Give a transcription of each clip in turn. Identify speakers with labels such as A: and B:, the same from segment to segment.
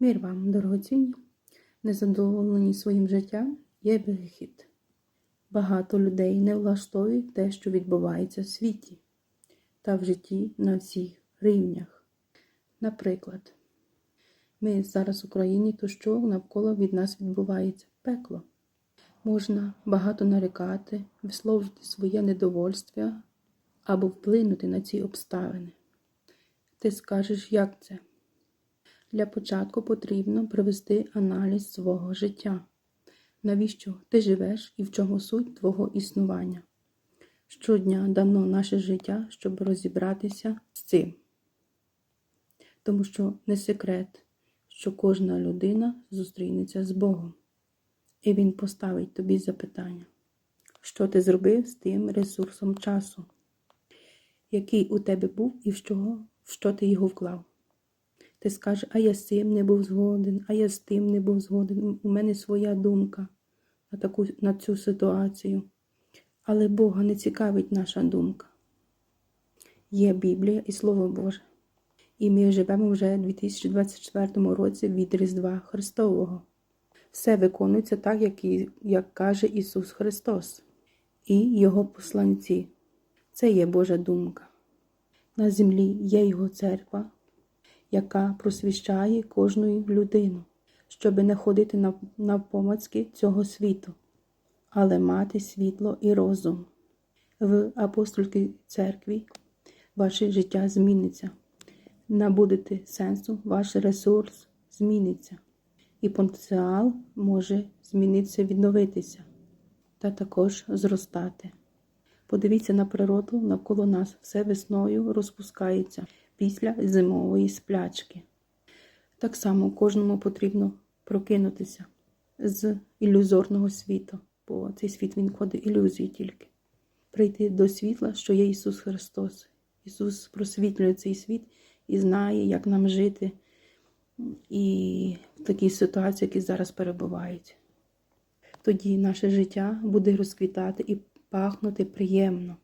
A: Мир вам, дорогоцінні, незадоволені своїм життям є вихід. Багато людей не влаштовує те, що відбувається в світі та в житті на всіх рівнях. Наприклад, ми зараз в Україні, то що навколо від нас відбувається пекло. Можна багато нарікати, висловити своє недовольство або вплинути на ці обставини. Ти скажеш, як це? Для початку потрібно провести аналіз свого життя. Навіщо ти живеш і в чому суть твого існування? Щодня дано наше життя, щоб розібратися з цим. Тому що не секрет, що кожна людина зустрінеться з Богом. І Він поставить тобі запитання, що ти зробив з тим ресурсом часу, який у тебе був і в що, в що ти його вклав. Ти скажеш, а я з цим не був згоден, а я з тим не був згоден. У мене своя думка на, таку, на цю ситуацію. Але Бога не цікавить наша думка. Є Біблія і Слово Боже. І ми живемо вже у 2024 році від Різдва Христового. Все виконується так, як, і, як каже Ісус Христос і Його посланці. Це є Божа думка. На землі є Його церква, яка просвіщає кожну людину, щоби не ходити навпомацьки цього світу, але мати світло і розум. В апостольській церкві ваше життя зміниться, набудете сенсу, ваш ресурс зміниться, і потенціал може змінитися, відновитися та також зростати. Подивіться на природу навколо нас, все весною розпускається після зимової сплячки. Так само кожному потрібно прокинутися з ілюзорного світу, бо цей світ він входить ілюзії тільки. Прийти до світла, що є Ісус Христос. Ісус просвітлює цей світ і знає, як нам жити і в такій ситуації, які зараз перебувають. Тоді наше життя буде розквітати і пахнути приємно.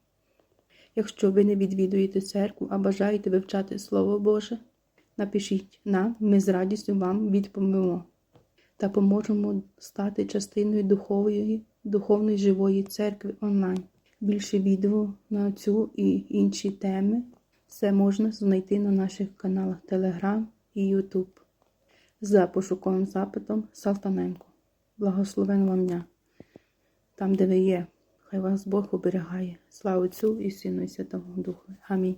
A: Якщо ви не відвідуєте церкву, а бажаєте вивчати Слово Боже, напишіть нам, ми з радістю вам відповімо та поможемо стати частиною духової, духовної живої церкви онлайн. Більше відео на цю і інші теми все можна знайти на наших каналах Telegram і YouTube за пошуковим запитом Салтаненко. Благословен вам дня! Там, де ви є. Хай вас Бог оберігає. Слава Отцю і Сину, і Святому Духу. Амінь.